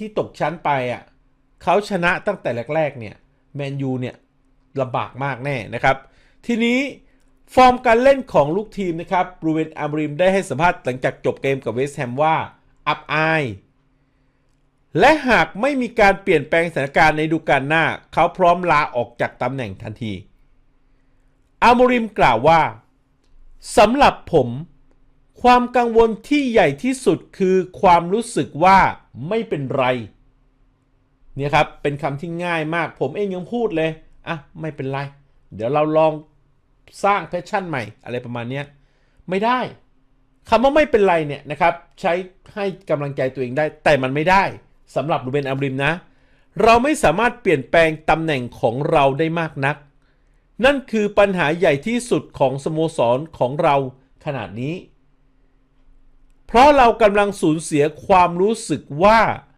ที่ตกชั้นไปอะเขาชนะตั้งแต่แรก ๆ เนี่ยแมนยูเนี่ยลำบากมากแน่นะครับ ทีนี้ฟอร์มการเล่นของลูกทีมนะครับบรูเวนอาบริมได้ให้สัมภาษณ์หลังจากจบเกมกับเวสต์แฮมว่า อับอาย และหากไม่มีการเปลี่ยนแปลงสถานการณ์ในฤดูกาลหน้า เขาพร้อมลาออกจากตำแหน่งทันทีอามริมกล่าวว่าสำหรับผม ความกังวลที่ใหญ่ที่สุดคือความรู้สึกว่าไม่เป็นไร เนี่ยครับ เป็นคำที่ง่ายมาก ผมเองยังพูดเลย อะ ไม่เป็นไร เดี๋ยวเราลองสร้างแพชชั่นใหม่ อะไรประมาณเนี้ยไม่ได้คำว่าไม่เป็นไรเนี่ยนะครับ ใช้ให้กำลังใจตัวเองได้ แต่มันไม่ได้สำหรับรูเบนอัมริมนะ เราไม่สามารถเปลี่ยนแปลงตำแหน่งของเราได้มากนัก นั่นคือปัญหาใหญ่ที่สุดของสโมสรของเราขนาดนี้ เพราะเรากำลังสูญเสียความรู้สึกว่า